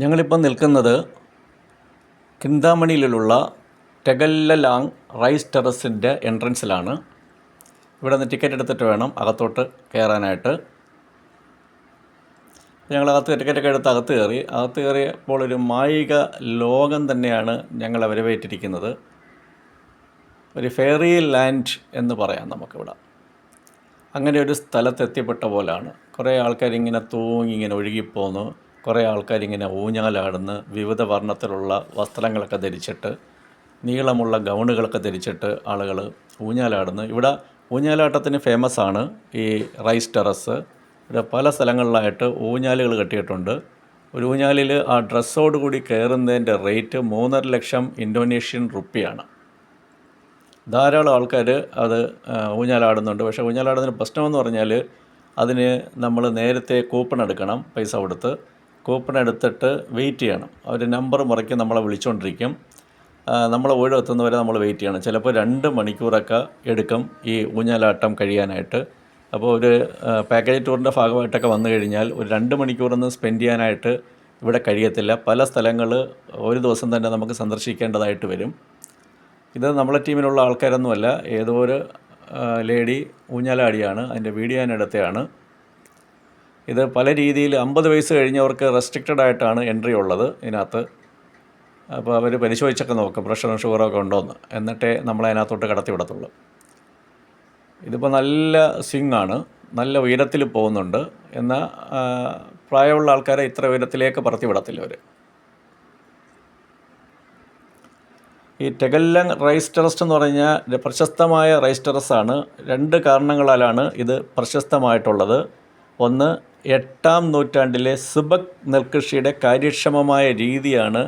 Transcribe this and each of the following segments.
ഞങ്ങളിപ്പം നിൽക്കുന്നത് ചിന്താമണിയിലുള്ള ടെഗല്ലലാങ് റൈസ് ടെറസിന്റെ എൻട്രൻസിലാണ്. ഇവിടെ നിന്ന് ടിക്കറ്റ് എടുത്തിട്ട് വേണം അകത്തോട്ട് കയറാനായിട്ട്. ഞങ്ങൾ അകത്ത് ടിക്കറ്റൊക്കെ എടുത്ത് അകത്ത് കയറി. അകത്ത് കയറിയപ്പോൾ ഒരു മായിക ലോകം തന്നെയാണ് ഞങ്ങളെ വരവേറ്റിരിക്കുന്നത്. ഒരു ഫെയറി ലാൻഡ് എന്ന് പറയാം നമുക്കിവിടെ. അങ്ങനെ ഒരു സ്ഥലത്തെത്തിപ്പെട്ട പോലാണ്. കുറേ ആൾക്കാരിങ്ങനെ തൂങ്ങി ഇങ്ങനെ ഒഴുകിപ്പോന്നു. കുറേ ആൾക്കാരിങ്ങനെ ഊഞ്ഞാലാടുന്ന് വിവിധ വർണത്തിലുള്ള വസ്ത്രങ്ങളൊക്കെ ധരിച്ചിട്ട് നീളമുള്ള ഗൗണുകളൊക്കെ ധരിച്ചിട്ട് ആളുകൾ ഊഞ്ഞാലാടുന്നു. ഇവിടെ ഊഞ്ഞാലാട്ടത്തിന് ഫേമസ് ആണ് ഈ റൈസ് ടെറസ് ഇവിടെ പല സ്ഥലങ്ങളിലായിട്ട് ഊഞ്ഞാലുകൾ കെട്ടിയിട്ടുണ്ട്. ഒരു ഊഞ്ഞാലിൽ ആ ഡ്രസ്സോട് കൂടി കയറുന്നതിന്റെ റേറ്റ് മൂന്നര ലക്ഷം ഇൻഡോനേഷ്യൻ റുപ്പിയാണ്. ധാരാളം ആൾക്കാർ അത് ഊഞ്ഞാലാടുന്നുണ്ട്. പക്ഷേ ഊഞ്ഞാലാടുന്നതിന് പ്രശ്നമെന്ന് പറഞ്ഞാൽ അതിന് നമ്മൾ നേരത്തെ കൂപ്പൺ എടുക്കണം പൈസ കൊടുത്ത്. കൂപ്പൺ എടുത്തിട്ട് വെയിറ്റ് ചെയ്യണം. അവർ നമ്പർ മുറയ്ക്ക് നമ്മളെ വിളിച്ചുകൊണ്ടിരിക്കും നമ്മൾ ഊഴം എത്തുന്നവരെ നമ്മൾ വെയിറ്റ് ചെയ്യണം. ചിലപ്പോൾ രണ്ട് മണിക്കൂറൊക്കെ എടുക്കും ഈ ഊഞ്ഞാലാട്ടം കഴിയാനായിട്ട്. അപ്പോൾ ഒരു പാക്കേജ് ടൂറിന്റെ ഭാഗമായിട്ടൊക്കെ വന്നു കഴിഞ്ഞാൽ ഒരു രണ്ട് മണിക്കൂറൊന്നും സ്പെൻഡ് ചെയ്യാനായിട്ട് ഇവിടെ കഴിയത്തില്ല. പല സ്ഥലങ്ങൾ ഒരു ദിവസം തന്നെ നമുക്ക് സന്ദർശിക്കേണ്ടതായിട്ട് വരും. ഇത് നമ്മളെ ടീമിലുള്ള ആൾക്കാരൊന്നുമല്ല. ഏതോ ഒരു ലേഡി ഊഞ്ഞാലാടിയാണ്. അതിന്റെ വീഡിയോ ഞാൻ എടുത്തതാണ്. ഇത് പല രീതിയിൽ അമ്പത് വയസ്സ് കഴിഞ്ഞവർക്ക് റെസ്ട്രിക്റ്റഡ് ആയിട്ടാണ് എൻട്രി ഉള്ളത് ഇതിനകത്ത്. അപ്പോൾ അവർ പരിശോധിച്ചൊക്കെ നോക്കും പ്രഷറും ഷുഗറും ഒക്കെ ഉണ്ടോയെന്ന് എന്നിട്ടേ നമ്മളെ അതിനകത്തോട്ട് കടത്തി വിടത്തുള്ളൂ. ഇതിപ്പോൾ നല്ല സ്വിങ് ആണ് നല്ല ഉയരത്തിൽ പോകുന്നുണ്ട്. എന്നാൽ പ്രായമുള്ള ആൾക്കാരെ ഇത്ര ഉയരത്തിലേക്ക് പറത്തി വിടത്തില്ല അവർ. ഈ ടെഗല്ലങ് റൈസ് ടെറസ്റ്റ് എന്ന് പറഞ്ഞാൽ പ്രശസ്തമായ റൈസ് ടെറസാണ് രണ്ട് കാരണങ്ങളാലാണ് ഇത് പ്രശസ്തമായിട്ടുള്ളത്. ഒന്ന് എട്ടാം നൂറ്റാണ്ടിലെ സുബക് നെൽകൃഷിയുടെ കാര്യക്ഷമമായ രീതിയാണ്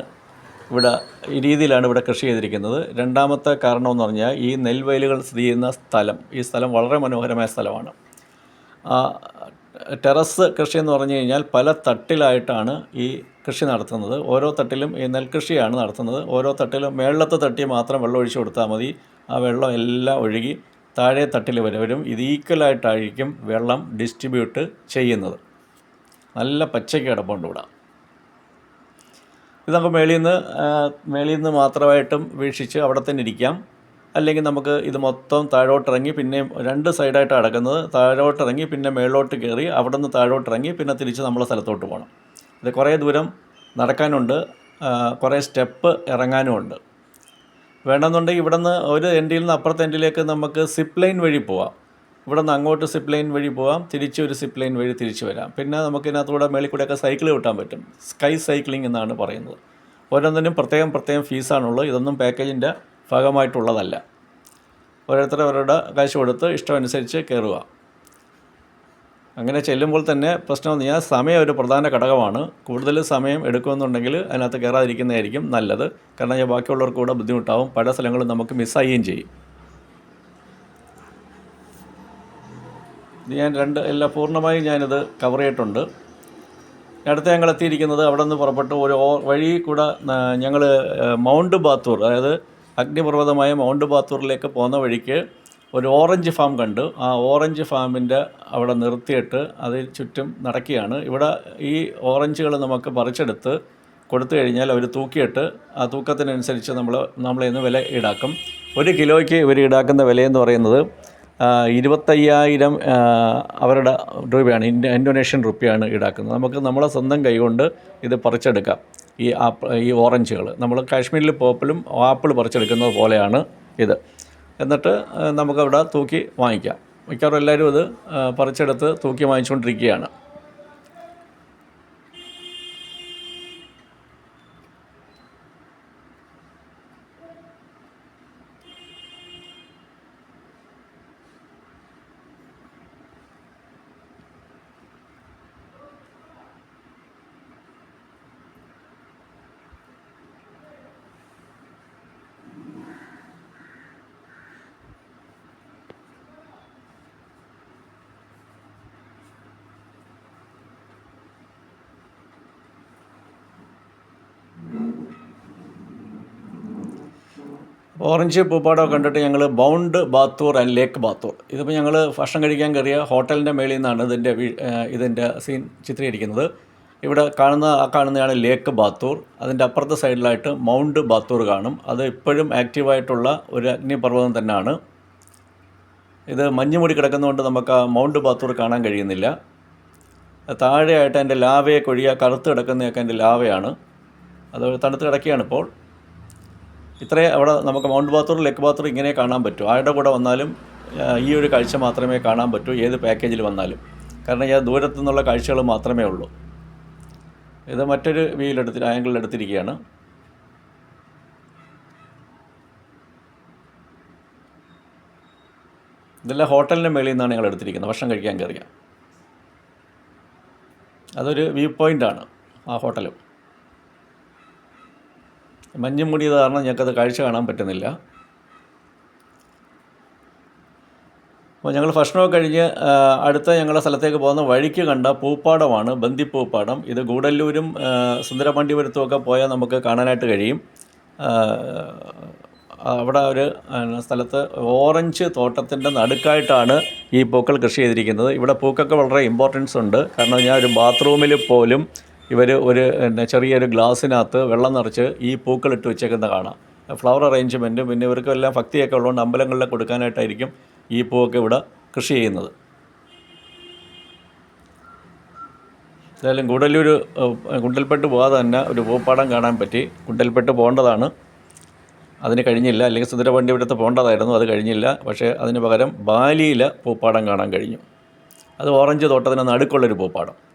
ഇവിടെ ഈ രീതിയിലാണ് ഇവിടെ കൃഷി ചെയ്തിരിക്കുന്നത്. രണ്ടാമത്തെ കാരണമെന്ന് പറഞ്ഞാൽ ഈ നെൽവയലുകൾ സ്ഥിതി ചെയ്യുന്ന സ്ഥലം ഈ സ്ഥലം വളരെ മനോഹരമായ സ്ഥലമാണ്. ടെറസ് കൃഷി എന്ന് പറഞ്ഞു കഴിഞ്ഞാൽ പല തട്ടിലായിട്ടാണ് ഈ കൃഷി നടത്തുന്നത്. ഓരോ തട്ടിലും ഈ നെൽകൃഷിയാണ് നടത്തുന്നത്. ഓരോ തട്ടിലും മേളത്തെ തട്ടി മാത്രം വെള്ളം ഒഴിച്ചു കൊടുത്താൽ മതി. ആ വെള്ളം എല്ലാം ഒഴുകി താഴെ തട്ടിൽ വരെ വരും. ഇത് ഈക്വലായിട്ടായിരിക്കും വെള്ളം ഡിസ്ട്രിബ്യൂട്ട് ചെയ്യുന്നത്. നല്ല പച്ചയ്ക്ക് കിടപ്പുണ്ട് ഇവിടെ. ഇത് നമുക്ക് മേളിൽ നിന്ന് മേളിൽ നിന്ന് മാത്രമായിട്ടും വീക്ഷിച്ച് അവിടെ തന്നെ ഇരിക്കാം. അല്ലെങ്കിൽ നമുക്ക് ഇത് മൊത്തം താഴോട്ടിറങ്ങി പിന്നെ രണ്ട് സൈഡായിട്ട് അടക്കുന്നത് താഴോട്ടിറങ്ങി പിന്നെ മേളിലോട്ട് കയറി അവിടെ നിന്ന് താഴോട്ടിറങ്ങി പിന്നെ തിരിച്ച് നമ്മളെ സ്ഥലത്തോട്ട് പോകണം. ഇത് കുറേ ദൂരം നടക്കാനുണ്ട്. കുറേ സ്റ്റെപ്പ് ഇറങ്ങാനും ഉണ്ട് വേണമെന്നുണ്ടെങ്കിൽ ഇവിടെ നിന്ന് ഒരു എൻഡിൽ നിന്ന് അപ്പുറത്തെ എൻഡിലേക്ക് നമുക്ക് സിപ്പ് ലൈൻ വഴി പോവാം. ഇവിടെ നിന്ന് അങ്ങോട്ട് സിപ്പ് ലൈൻ വഴി പോവാം. തിരിച്ച് ഒരു സിപ്പ് ലൈൻ വഴി തിരിച്ച് വരാം. പിന്നെ നമുക്ക് ഇതിനകത്തൂടെ മേളിൽ കൂടെയൊക്കെ സൈക്കിൾ കിട്ടാൻ പറ്റും. സ്കൈ സൈക്ലിംഗ് എന്നാണ് പറയുന്നത്. ഓരോന്നിനും പ്രത്യേകം പ്രത്യേകം ഫീസാണുള്ളത് ഇതൊന്നും പാക്കേജിന്റെ ഭാഗമായിട്ടുള്ളതല്ല. ഓരോരുത്തർ അവരുടെ കാശ് കൊടുത്ത് ഇഷ്ടമനുസരിച്ച് കയറുക. അങ്ങനെ ചെല്ലുമ്പോൾ തന്നെ പ്രശ്നം എന്ന് പറഞ്ഞാൽ സമയം ഒരു പ്രധാന ഘടകമാണ്. കൂടുതൽ സമയം എടുക്കുമെന്നുണ്ടെങ്കിൽ അതിനകത്ത് കയറാതിരിക്കുന്നതായിരിക്കും നല്ലത്. കാരണം ഞാൻ ബാക്കിയുള്ളവർക്ക് കൂടെ ബുദ്ധിമുട്ടാവും. പല സ്ഥലങ്ങളും നമുക്ക് മിസ്സാവുകയും ചെയ്യും. ഞാൻ രണ്ട് എല്ലാ പൂർണമായും ഞാനിത് കവർ ചെയ്തിട്ടുണ്ട്. അടുത്ത ഞങ്ങൾ എത്തിയിരിക്കുന്നത് അവിടെ നിന്ന് പുറപ്പെട്ട് ഒരു വഴി കൂടെ ഞങ്ങൾ മൗണ്ട് ബാത്തൂർ അതായത് അഗ്നിപർവതമായ മൗണ്ട് ബാത്തൂറിലേക്ക് പോകുന്ന വഴിക്ക് ഒരു ഓറഞ്ച് ഫാം കണ്ടു. ആ ഓറഞ്ച് ഫാമിന്റെ അവിടെ നിർത്തിയിട്ട് അതിൽ ചുറ്റും നടക്കുകയാണ്. ഇവിടെ ഈ ഓറഞ്ചുകൾ നമുക്ക് പറിച്ചെടുത്ത് കൊടുത്തു കഴിഞ്ഞാൽ അവർ തൂക്കിയിട്ട് ആ തൂക്കത്തിനനുസരിച്ച് നമ്മൾ നമ്മളിൽ നിന്ന് വില ഈടാക്കും. ഒരു കിലോയ്ക്ക് ഇവർ ഈടാക്കുന്ന വിലയെന്ന് പറയുന്നത് ഇരുപത്തയ്യായിരം അവരുടെ രൂപയാണ് ഇൻഡോ ഇന്തോനേഷ്യൻ റുപ്പിയാണ് ഈടാക്കുന്നത്. നമുക്ക് നമ്മളെ സ്വന്തം കൈകൊണ്ട് ഇത് പറിച്ചെടുക്കാം. ഈ ആപ്പ് ഈ ഓറഞ്ചുകൾ നമ്മൾ കാശ്മീരിൽ പോപ്പിളും ആപ്പിൾ പറിച്ചെടുക്കുന്നത് പോലെയാണ് ഇത്. എന്നിട്ട് നമുക്കവിടെ തൂക്കി വാങ്ങിക്കാം. മിക്കവാറും എല്ലാവരും അത് പറിച്ചെടുത്ത് തൂക്കി വാങ്ങിച്ചുകൊണ്ടിരിക്കുകയാണ്. ഓറഞ്ച് പൂപ്പാടൊക്കെ കണ്ടിട്ട് ഞങ്ങൾ ബൗണ്ട് ബാത്തൂർ ആൻഡ് ലേക്ക് ബാത്തൂർ. ഇതിപ്പോൾ ഞങ്ങൾ ഭക്ഷണം കഴിക്കാൻ കയറിയ ഹോട്ടലിന്റെ മേളിൽ നിന്നാണ് ഇതിന്റെ ഇതിന്റെ സീൻ ചിത്രീകരിക്കുന്നത്. ഇവിടെ കാണുന്ന ആ കാണുന്നതാണ് ലേക്ക് ബാത്തൂർ. അതിന്റെ അപ്പുറത്തെ സൈഡിലായിട്ട് മൗണ്ട് ബാത്തൂർ കാണും. അത് ഇപ്പോഴും ആക്റ്റീവായിട്ടുള്ള ഒരു അഗ്നിപർവതം തന്നെയാണ്. ഇത് മഞ്ഞ് മൂടി കിടക്കുന്നതുകൊണ്ട് നമുക്ക് ആ മൗണ്ട് ബാത്തൂർ കാണാൻ കഴിയുന്നില്ല. താഴെയായിട്ട് അതിന്റെ ലാവയെ കൊഴിയ കറുത്ത് കിടക്കുന്നതൊക്കെ അതിന്റെ ലാവയാണ്. അത് തണുത്ത് കിടക്കുകയാണ് ഇപ്പോൾ. ഇത്രേ അവിടെ നമുക്ക് മൗണ്ട് ബാത്തൂർ ലേക്ക് ബാത്തൂർ ഇങ്ങനെ കാണാൻ പറ്റൂ. ആരുടെ കൂടെ വന്നാലും ഈ ഒരു കാഴ്ച മാത്രമേ കാണാൻ പറ്റൂ ഏത് പാക്കേജിൽ വന്നാലും. കാരണം ഞാൻ ദൂരത്തു നിന്നുള്ള കാഴ്ചകൾ മാത്രമേ ഉള്ളൂ. ഇത് മറ്റൊരു വീലെടുത്തി ആംഗിളിൽ എടുത്തിരിക്കുകയാണ്. ഇതെല്ലാം ഹോട്ടലിന്റെ മേളിൽ നിന്നാണ് ഞങ്ങൾ എടുത്തിരിക്കുന്നത്. ഭക്ഷണം കഴിക്കാൻ കയറിയ. അതൊരു വ്യൂ പോയിന്റാണ് ആ ഹോട്ടലും. മഞ്ഞ് മൂടിയത് കാരണം ഞങ്ങൾക്കത് കാഴ്ച കാണാൻ പറ്റുന്നില്ല. അപ്പോൾ ഞങ്ങൾ ഭക്ഷണമൊക്കെ കഴിഞ്ഞ് അടുത്ത ഞങ്ങളുടെ സ്ഥലത്തേക്ക് പോകുന്ന വഴിക്ക് കണ്ട പൂപ്പാടമാണ് ബന്ദിപ്പൂപ്പാടം. ഇത് ഗൂഡല്ലൂരും സുന്ദരപാണ്ഡിപുരത്തുമൊക്കെ പോയാൽ നമുക്ക് കാണാനായിട്ട് കഴിയും. അവിടെ ഒരു സ്ഥലത്ത് ഓറഞ്ച് തോട്ടത്തിന്റെ നടുക്കായിട്ടാണ് ഈ പൂക്കൾ കൃഷി ചെയ്തിരിക്കുന്നത്. ഇവിടെ പൂക്കൊക്കെ വളരെ ഇമ്പോർട്ടൻസ് ഉണ്ട്. കാരണം ഞാൻ ഒരു ബാത്റൂമിൽ പോലും ഇവർ ഒരു ചെറിയൊരു ഗ്ലാസ്സിനകത്ത് വെള്ളം നിറച്ച് ഈ പൂക്കൾ ഇട്ട് വെച്ചേക്കുന്ന കാണാം. ഫ്ലവർ അറേഞ്ച്മെന്റും പിന്നെ ഇവർക്കെല്ലാം ഭക്തിയൊക്കെ ഉള്ളതുകൊണ്ട് അമ്പലങ്ങളിലെ കൊടുക്കാനായിട്ടായിരിക്കും ഈ പൂവൊക്കെ ഇവിടെ കൃഷി ചെയ്യുന്നത്. ഏതായാലും ഗുഡല്ലൂർ ഗുണ്ടൽപ്പെട്ട് പോകാതെ തന്നെ ഒരു പൂപ്പാടം കാണാൻ പറ്റി. ഗുണ്ടൽപ്പെട്ട് പോകേണ്ടതാണ്. അതിന് കഴിഞ്ഞില്ല. അല്ലെങ്കിൽ സുന്ദരപണ്ഡിപുരത്ത് പോകേണ്ടതായിരുന്നു. അത് കഴിഞ്ഞില്ല. പക്ഷേ അതിന് പകരം ബാലിയിലെ പൂപ്പാടം കാണാൻ കഴിഞ്ഞു. അത് ഓറഞ്ച് തോട്ടത്തിന് നടുക്കുള്ളൊരു പൂപ്പാടം.